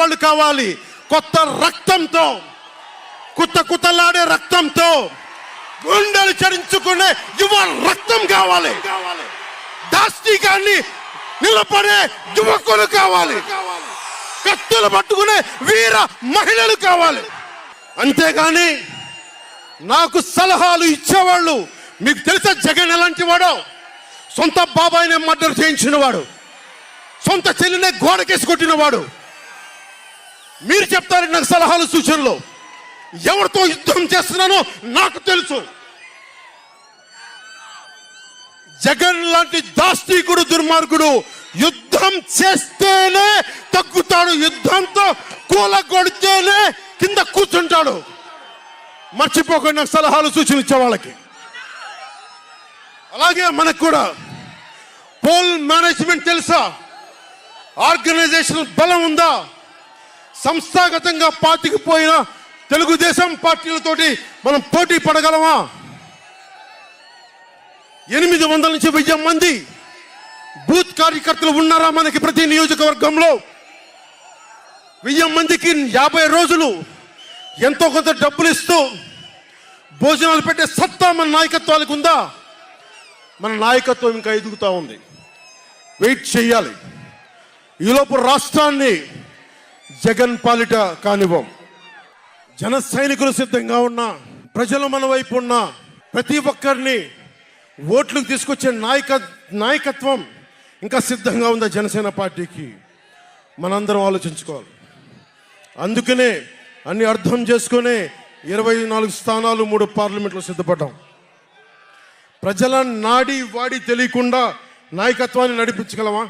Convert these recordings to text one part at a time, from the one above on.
వాళ్ళు కావాలి. కొత్త రక్తంతో కుత్త కుత్తలాడే రక్తంతో గుండెలు చరించుకునే యువ రక్తం కావాలి. దాష్టికాన్ని నిలబడే యువకులు కావాలి. కత్తులు పట్టుకునే వీర మహిళలు కావాలి. అంతేగాని నాకు సలహాలు ఇచ్చేవాళ్ళు మీకు తెలుసా జగన్ ఎలాంటి వాడో? సొంత బాబాయ్ మర్డర్ చేయించిన వాడు సొంత చెల్లినే గోడకేసి కొట్టినవాడు మీరు చెప్తారు నాకు సలహాలు సూచనలు. ఎవరితో యుద్ధం చేస్తున్నానో నాకు తెలుసు. జగన్ లాంటి దాస్తికుడు దుర్మార్గుడు యుద్ధం చేస్తేనే తగ్గుతాడు. యుద్ధంతో కూలగొడితేనే కింద కూర్చుంటాడు. మర్చిపోకుండా నాకు సలహాలు సూచనలు ఇచ్చే వాళ్ళకి. అలాగే మనకు కూడా పోల్ మేనేజ్మెంట్ తెలుసా? ఆర్గనైజేషన్ బలం ఉందా? సంస్థాగతంగా పాతికిపోయిన తెలుగుదేశం పార్టీలతోటి మనం పోటీ పడగలమా? ఎనిమిది వందల నుంచి వెయ్యి మంది బూత్ కార్యకర్తలు ఉన్నారా మనకి ప్రతి నియోజకవర్గంలో? వెయ్యి మందికి యాభై రోజులు ఎంతో కొంత డబ్బులు ఇస్తూ భోజనాలు పెట్టే సత్తా మన నాయకత్వాలకు ఉందా? మన నాయకత్వం ఇంకా ఎదుగుతూ ఉంది. వెయిట్ చేయాలి. ఈలోపు రాష్ట్రాన్ని జగన్ పాలిట కానివ్వం. జన సైనికులు సిద్ధంగా ఉన్నా ప్రజలు మన వైపు ఉన్న ప్రతి ఒక్కరిని ఓట్లకు తీసుకొచ్చే నాయక నాయకత్వం ఇంకా సిద్ధంగా ఉందా జనసేన పార్టీకి? మనందరం ఆలోచించుకోవాలి. అందుకనే అన్ని అర్థం చేసుకునే ఇరవై నాలుగు స్థానాలు మూడు పార్లమెంట్లో సిద్ధపడ్డాం. ప్రజల నాడి వాడి తెలియకుండా నాయకత్వాన్ని నడిపించగలమా?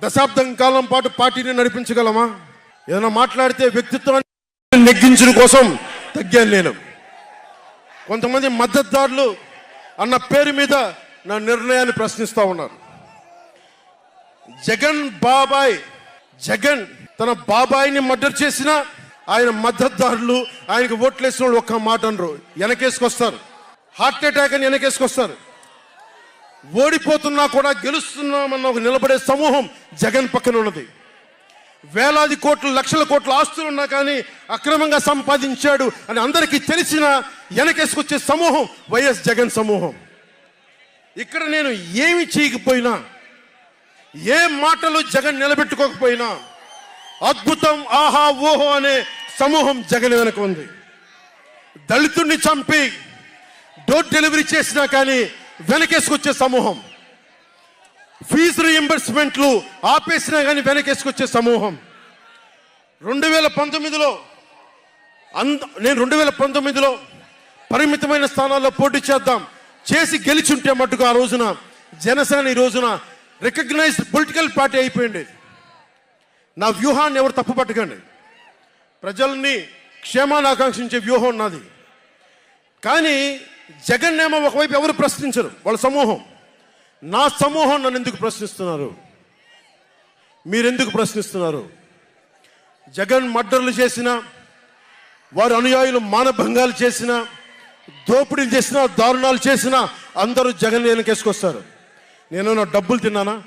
దశాబ్దం కాలం పాటు పార్టీని నడిపించగలమా? ఏదైనా మాట్లాడితే వ్యక్తిత్వాన్ని నెగ్గించిన కోసం తగ్గాను నేను. కొంతమంది మద్దతుదారులు అన్న పేరు మీద నా నిర్ణయాన్ని ప్రశ్నిస్తూ ఉన్నారు. జగన్ బాబాయ్ జగన్ తన బాబాయిని మర్డర్ చేసిన ఆయన మద్దతుదారులు ఆయనకు ఓట్లేసిన వాళ్ళు ఒక్క మాట అనరు. వెనకేసుకొస్తారు. హార్ట్ అటాక్ అని వెనకేసుకొస్తారు. ఓడిపోతున్నా కూడా గెలుస్తున్నామన్న ఒక నిలబడే సమూహం జగన్ పక్కన ఉన్నది. వేలాది కోట్లు లక్షల కోట్ల ఆస్తులు ఉన్నా కానీ అక్రమంగా సంపాదించాడు అని అందరికీ తెలిసిన వెనకేసుకొచ్చే సమూహం వైఎస్ జగన్ సమూహం. ఇక్కడ నేను ఏమి చేయకపోయినా ఏ మాటలు జగన్ నిలబెట్టుకోకపోయినా అద్భుతం ఆహా ఓహో అనే సమూహం జగన్ వెనక ఉంది. దళితుడిని చంపి డోర్ డెలివరీ చేసినా కానీ వెనకేసుకొచ్చే సమూహం. ఫీజు రీఎంబర్స్మెంట్లు ఆపేసినా కానీ వెనకేసుకొచ్చే సమూహం. రెండు వేల పంతొమ్మిదిలో అంద నేను రెండు వేల పంతొమ్మిదిలో పరిమితమైన స్థానాల్లో పోటీ చేద్దాం చేసి గెలిచుంటే మట్టుకు ఆ రోజున జనసేన ఈ రోజున రికగ్నైజ్డ్ పొలిటికల్ పార్టీ అయిపోయింది. నా వ్యూహాన్ని ఎవరు తప్పు పట్టకండి. ప్రజల్ని క్షేమాన్ని ఆకాంక్షించే వ్యూహం నాది. కానీ జగన్ ఏమో ఒకవైపు ఎవరు ప్రశ్నించరు వాళ్ళ సమూహం. నా సమూహం నన్ను ఎందుకు ప్రశ్నిస్తున్నారు? మీరెందుకు ప్రశ్నిస్తున్నారు? జగన్ మర్డర్లు చేసిన వారి అనుయాయులు మానభంగాలు చేసిన దోపిడీలు చేసిన దారుణాలు చేసిన అందరూ జగన్ వెనకేసుకొస్తారు నేను నా డబ్బులు తిన్నానా?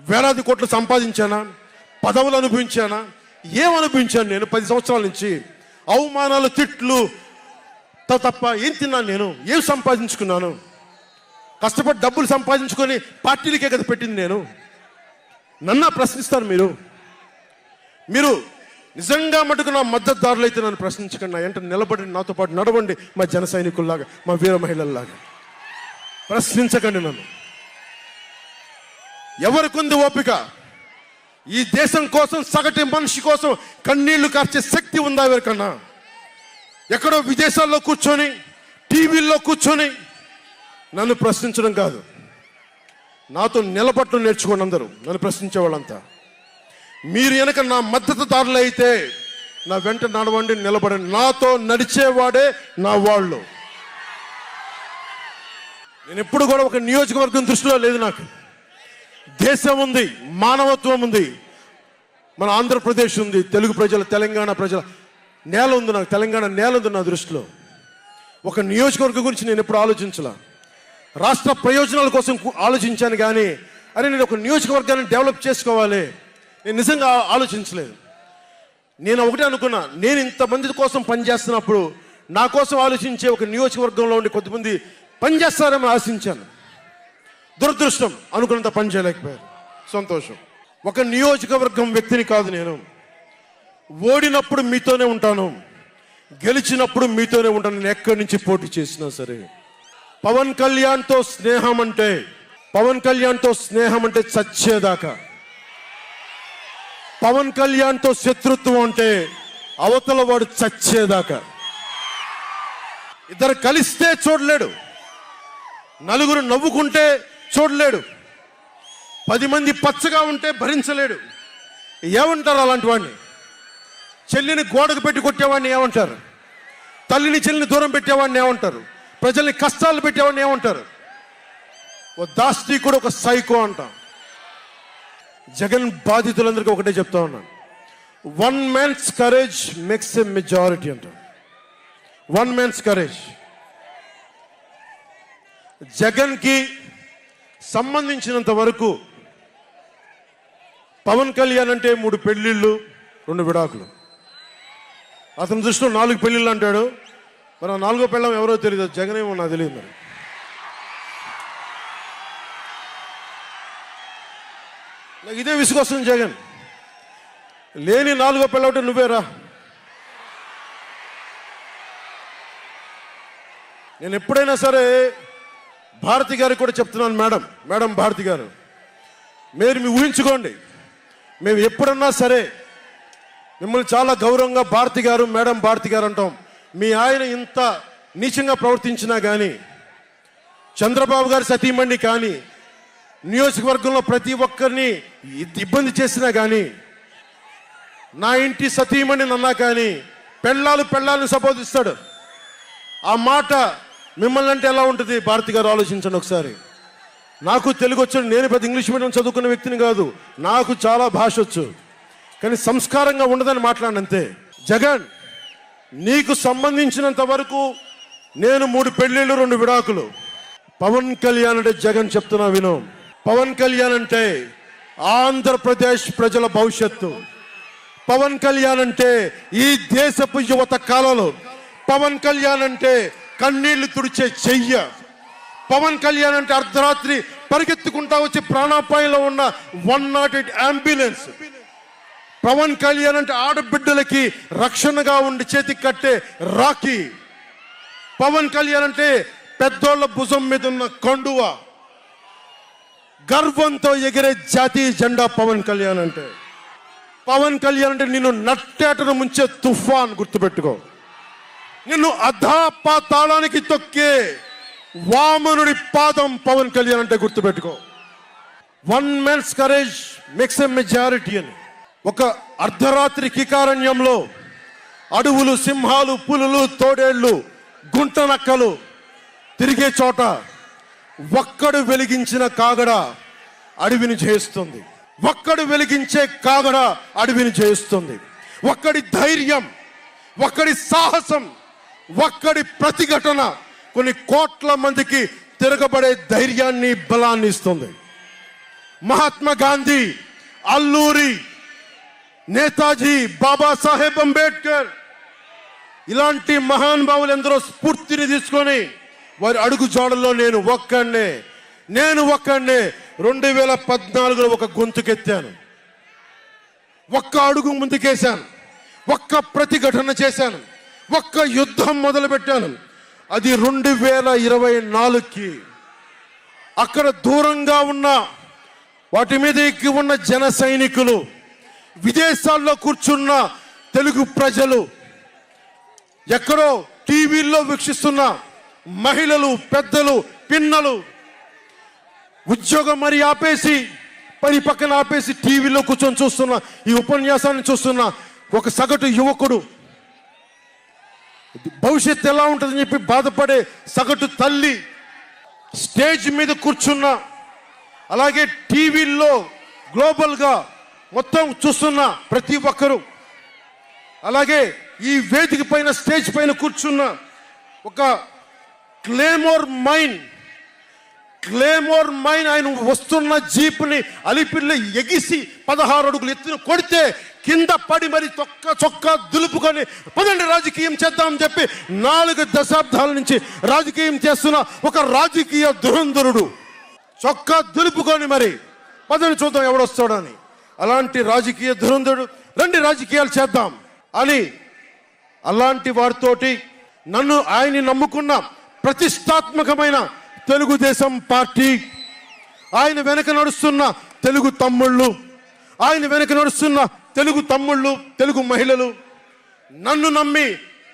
వేలాది కోట్లు సంపాదించానా? పదవులు అనుభవించానా? ఏం అనుభవించాను నేను పది సంవత్సరాల నుంచి? అవమానాలు తిట్లు త- తప్ప ఏం తిన్నాను నేను? ఏం సంపాదించుకున్నాను? కష్టపడి డబ్బులు సంపాదించుకొని పార్టీలకే కదా పెట్టింది నేను. నన్న ప్రశ్నిస్తాను మీరు. మీరు నిజంగా మటుకు నా మద్దతుదారులు అయితే నన్ను ప్రశ్నించకండి. నా ఎంట నిలబడి నాతో పాటు నడవండి మా జన సైనికుల్లాగా మా వీర మహిళల్లాగా. ప్రశ్నించకండి నన్ను. ఎవరికుంది ఓపిక? ఈ దేశం కోసం సగటు మనిషి కోసం కన్నీళ్ళు కార్చే శక్తి ఉందా ఎవరికన్నా? ఎక్కడో విదేశాల్లో కూర్చొని టీవీల్లో కూర్చొని నన్ను ప్రశ్నించడం కాదు. నాతో నిలబట్టం నేర్చుకోండి అందరూ నన్ను ప్రశ్నించే వాళ్ళంతా. మీరు వెనక నా మద్దతుదారులు అయితే నా వెంట నడవండి నిలబడండి. నాతో నడిచేవాడే నా వాళ్ళు. నేను ఎప్పుడు కూడా ఒక నియోజకవర్గం దృష్టిలో లేదు నాకు. దేశం ఉంది మానవత్వం ఉంది మన ఆంధ్రప్రదేశ్ ఉంది తెలుగు ప్రజల తెలంగాణ ప్రజల నేల ఉంది నాకు తెలంగాణ నేల ఉంది నా దృష్టిలో. ఒక నియోజకవర్గం గురించి నేను ఎప్పుడు ఆలోచించలా? రాష్ట్ర ప్రయోజనాల కోసం ఆలోచించాను కానీ అరే నేను ఒక నియోజకవర్గాన్ని డెవలప్ చేసుకోవాలి. నేను నిజంగా ఆలోచించలేదు. నేను ఒకటే అనుకున్నా నేను ఇంతమంది కోసం పనిచేస్తున్నప్పుడు నా కోసం ఆలోచించే ఒక నియోజకవర్గంలో ఉండి కొద్దిమంది పనిచేస్తారని ఆశించాను. దురదృష్టం అనుకున్నంత పని చేయలేకపోయారు సంతోషం. ఒక నియోజకవర్గం వ్యక్తిని కాదు నేను. ఓడినప్పుడు మీతోనే ఉంటాను. గెలిచినప్పుడు మీతోనే ఉంటాను. నేను ఎక్కడి నుంచి పోటీ చేసినా సరే. పవన్ కళ్యాణ్తో స్నేహం అంటే పవన్ కళ్యాణ్తో స్నేహం అంటే చచ్చేదాకా. పవన్ కళ్యాణ్తో శత్రుత్వం అంటే అవతల వాడు చచ్చేదాకా. ఇద్దరు కలిస్తే చూడలేడు. నలుగురు నవ్వుకుంటే చూడలేడు. పది మంది పచ్చగా ఉంటే భరించలేడు. ఏమంటారు అలాంటి వాడిని? చెల్లిని గోడకు పెట్టి కొట్టేవాడిని ఏమంటారు? తల్లిని చెల్లిని దూరం పెట్టేవాడిని ఏమంటారు? ప్రజల్ని కష్టాలు పెట్టేవాడిని ఏమంటారు? ఓ దాస్తికుడు ఒక సైకో అంటాం. జగన్ బాధితులందరికీ ఒకటే చెప్తా ఉన్నాను one man's courage makes a majority అంటాం. వన్ మ్యాన్స్ కరేజ్ జగన్కి సంబంధించినంత వరకు పవన్ కళ్యాణ్ అంటే మూడు పెళ్ళిళ్ళు రెండు విడాకులు. అతని దృష్టిలో నాలుగు పెళ్ళిళ్ళు అంటాడు. మరి నాలుగో పెళ్ళం ఎవరో తెలియదు జగన్ ఏమో నాకు తెలియదు మరి. నాకు ఇదే విసుగొస్తుంది జగన్. లేని నాలుగో పెళ్ళవుటే నువ్వేరా నేను ఎప్పుడైనా సరే భారతి గారికి కూడా చెప్తున్నాను మేడం మేడం భారతి గారు మీరు మీ ఊహించుకోండి. మేము ఎప్పుడన్నా సరే మిమ్మల్ని చాలా గౌరవంగా భారతి గారు మేడం భారతి గారు అంటాం. మీ ఆయన ఇంత నీచంగా ప్రవర్తించినా కానీ చంద్రబాబు గారి సతీమణి కానీ నియోజకవర్గంలో ప్రతి ఒక్కరిని ఇబ్బంది చేసినా కానీ నా ఇంటి సతీమణి నన్నా కానీ పెళ్ళాలు పెళ్ళాలని సంబోధిస్తాడు ఆ మాట మిమ్మల్ని అంటే ఎలా ఉంటుంది? భారతి గారు ఆలోచించండి ఒకసారి. నాకు తెలుగు వచ్చాడు. నేను పెద్ద ఇంగ్లీష్ మీడియం చదువుకున్న వ్యక్తిని కాదు. నాకు చాలా భాష వచ్చు. కానీ సంస్కారంగా ఉండదని మాట్లాడినంతే. జగన్! నీకు సంబంధించినంత వరకు నేను మూడు పెళ్ళిళ్ళు రెండు విడాకులు. పవన్ కళ్యాణ్ అంటే జగన్ చెప్తున్నా విను. పవన్ కళ్యాణ్ అంటే ఆంధ్రప్రదేశ్ ప్రజల భవిష్యత్తు. పవన్ కళ్యాణ్ అంటే ఈ దేశపు యువత కాలంలో. పవన్ కళ్యాణ్ అంటే కన్నీళ్ళు తుడిచే చెయ్య. పవన్ కళ్యాణ్ అంటే అర్ధరాత్రి పరిగెత్తుకుంటా వచ్చి ప్రాణాపాయంలో ఉన్న one not eight ambulance. Pavan Kalyan అంటే ఆడబిడ్డలకి రక్షణగా ఉండి చేతికి కట్టే రాఖీ. పవన్ కళ్యాణ్ అంటే పెద్దోళ్ళ భుజం మీద ఉన్న కండువ. గర్వంతో ఎగిరే జాతీయ జెండా పవన్ కళ్యాణ్ అంటే. పవన్ కళ్యాణ్ అంటే నిన్ను నట్టేటను ముంచే తుఫాన్ గుర్తుపెట్టుకో. నిన్ను అధాపాతాళానికి తొక్కే వామనుడి పాదం పవన్ కళ్యాణ్ అంటే గుర్తుపెట్టుకో. One men's courage makes a majority అని. ఒక అర్ధరాత్రి కికారణ్యంలో అడవులు సింహాలు పులులు తోడేళ్ళు గుంట నక్కలు తిరిగే చోట ఒక్కడు వెలిగించిన కాగడ అడవిని చేస్తుంది ఒక్కడు వెలిగించే కాగడ అడవిని చేస్తుంది ఒక్కడి ధైర్యం ఒక్కడి సాహసం ఒక్కడి ప్రతిఘటన కొన్ని కోట్ల మందికి తిరగబడే ధైర్యాన్ని బలాన్ని ఇస్తుంది. మహాత్మా గాంధీ అల్లూరి నేతాజీ బాబాసాహెబ్ అంబేద్కర్ ఇలాంటి మహానుభావులు ఎందరో స్ఫూర్తిని తీసుకొని వారి అడుగు జాడల్లో నేను ఒక్కడే నేను ఒక్కడే రెండు వేల పద్నాలుగులో ఒక గొంతుకెత్తాను. ఒక్క అడుగు ముందుకేశాను. ఒక్క ప్రతిఘటన చేశాను. ఒక్క యుద్ధం మొదలుపెట్టాను. అది రెండు వేల ఇరవై నాలుగుకి. అక్కడ దూరంగా ఉన్న వాటి మీద ఎక్కి ఉన్న జన సైనికులు విదేశాల్లో కూర్చున్న తెలుగు ప్రజలు ఎక్కడో టీవీల్లో వీక్షిస్తున్న మహిళలు పెద్దలు పిన్నలు ఉద్యోగం మరి ఆపేసి పని పక్కన ఆపేసి టీవీలో కూర్చొని చూస్తున్న ఈ ఉపన్యాసాన్ని చూస్తున్న ఒక సగటు యువకుడు. భవిష్యత్తు ఎలా ఉంటుందని చెప్పి బాధపడే సగటు తల్లి స్టేజ్ మీద కూర్చున్న అలాగే టీవీల్లో గ్లోబల్గా మొత్తం చూస్తున్న ప్రతి ఒక్కరూ. అలాగే ఈ వేదిక పైన స్టేజ్ పైన కూర్చున్న ఒక క్లేమోర్ మైన్ క్లేమోర్ మైన్ ఆయన వస్తున్న జీప్ని అలిపిల్లి ఎగిసి పదహారు అడుగులు ఎత్తున కొడితే కింద పడి మరి చొక్క చొక్కా దులుపుకొని పదండి రాజకీయం చేద్దామని చెప్పి నాలుగు దశాబ్దాల నుంచి రాజకీయం చేస్తున్న ఒక రాజకీయ దురంధరుడు. చొక్కా దులుపుకొని మరి పదని చూద్దాం ఎవడొస్తాడని. అలాంటి రాజకీయ ధురంధుడు రండి రాజకీయాలు చేద్దాం అని అలాంటి వారితోటి నన్ను ఆయన్ని నమ్ముకున్న ప్రతిష్టాత్మకమైన తెలుగుదేశం పార్టీ ఆయన వెనక నడుస్తున్న తెలుగు తమ్ముళ్ళు ఆయన వెనక నడుస్తున్న తెలుగు తమ్ముళ్ళు తెలుగు మహిళలు నన్ను నమ్మి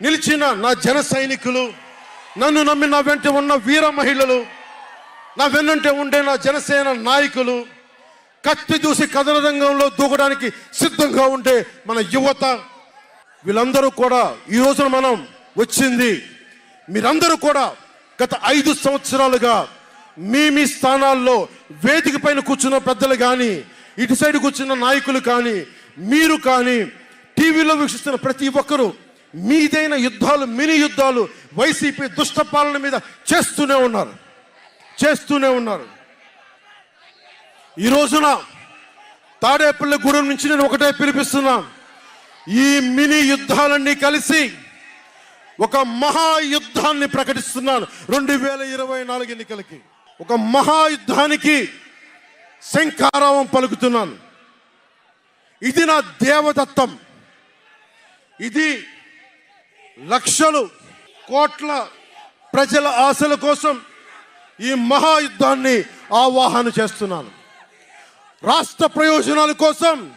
నిలిచిన నా జన సైనికులు నన్ను నమ్మి నా వెంట ఉన్న వీర మహిళలు నా వెన్నంటే ఉండే నా జనసేన నాయకులు కత్తి చూసి కథన రంగంలో దూకడానికి సిద్ధంగా ఉండే మన యువత వీళ్ళందరూ కూడా ఈ రోజున మనం వచ్చింది. మీరందరూ కూడా గత ఐదు సంవత్సరాలుగా మీ మీ స్థానాల్లో వేదిక పైన కూర్చున్న పెద్దలు కానీ ఇటు సైడ్ కూర్చున్న నాయకులు కానీ మీరు కానీ టీవీలో వీక్షిస్తున్న ప్రతి ఒక్కరూ మీదైన యుద్ధాలు మినీ యుద్ధాలు వైసీపీ దుష్ట పాలన మీద చేస్తూనే ఉన్నారు. చేస్తూనే ఉన్నారు. ఈ రోజున తాడేపల్లి నుంచి నేను ఒకటే పిలిపిస్తున్నా. ఈ మినీ యుద్ధాలన్నీ కలిసి ఒక మహాయుద్ధాన్ని ప్రకటిస్తున్నాను. రెండు వేల ఇరవై నాలుగు ఎన్నికలకి ఒక మహాయుద్ధానికి శంకారావం పలుకుతున్నాను. ఇది నా దేవదత్తం. ఇది లక్షలు కోట్ల ప్రజల ఆశల కోసం ఈ మహాయుద్ధాన్ని ఆవాహన చేస్తున్నాను. రాష్ట్ర ప్రయోజనాల కోసం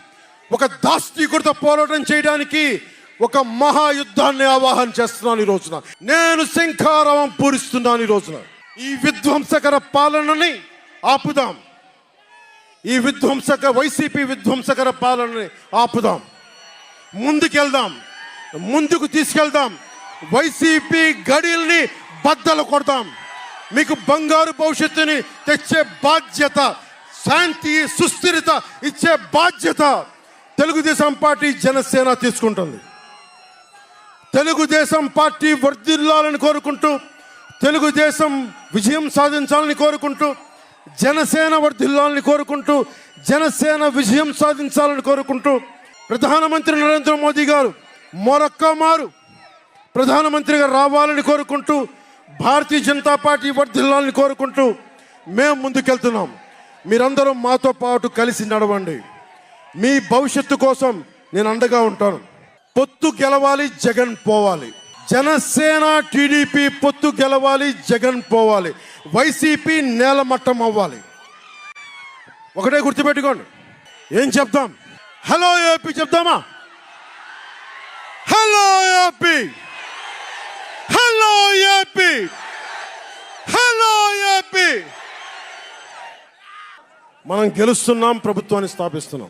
ఒక దాస్తికుడితో పోరాటం చేయడానికి ఒక మహాయుద్ధాన్ని ఆవాహన చేస్తున్నాను ఈ రోజున. నేను శంఖారావం పూరిస్తున్నాను ఈ రోజున. ఈ విధ్వంసకర పాలనని ఆపుదాం. ఈ విధ్వంసక వైసీపీ విధ్వంసకర పాలనని ఆపుదాం. ముందుకెళ్దాం. ముందుకు తీసుకెళ్దాం. వైసీపీ గడిల్ని బద్దలు కొడదాం మీకు బంగారు భవిష్యత్తుని తెచ్చే బాధ్యత శాంతి సుస్థిరత ఇచ్చే బాధ్యత తెలుగుదేశం పార్టీ జనసేన తీసుకుంటుంది. తెలుగుదేశం పార్టీ వర్ధిల్లాలని కోరుకుంటూ తెలుగుదేశం విజయం సాధించాలని కోరుకుంటూ జనసేన వర్ధిల్లాలని కోరుకుంటూ జనసేన విజయం సాధించాలని కోరుకుంటూ ప్రధానమంత్రి నరేంద్ర మోదీ గారు మరొక్క మారు ప్రధానమంత్రిగా రావాలని కోరుకుంటూ భారతీయ జనతా పార్టీ వర్ధిల్లాలని కోరుకుంటూ మేము ముందుకెళ్తున్నాం మీరందరూ మాతో పాటు కలిసి నడవండి. మీ భవిష్యత్తు కోసం నేను అండగా ఉంటాను. పొత్తు గెలవాలి జగన్ పోవాలి. జనసేన టీడీపీ పొత్తు గెలవాలి జగన్ పోవాలి. వైసీపీ నేలమట్టం అవ్వాలి. ఒకటే గుర్తుపెట్టుకోండి. ఏం చెప్తాం హలో ఏపీ చెప్తామా hello AP hello AP hello AP మనం గెలుస్తున్నాం ప్రభుత్వాన్ని స్థాపిస్తున్నాం.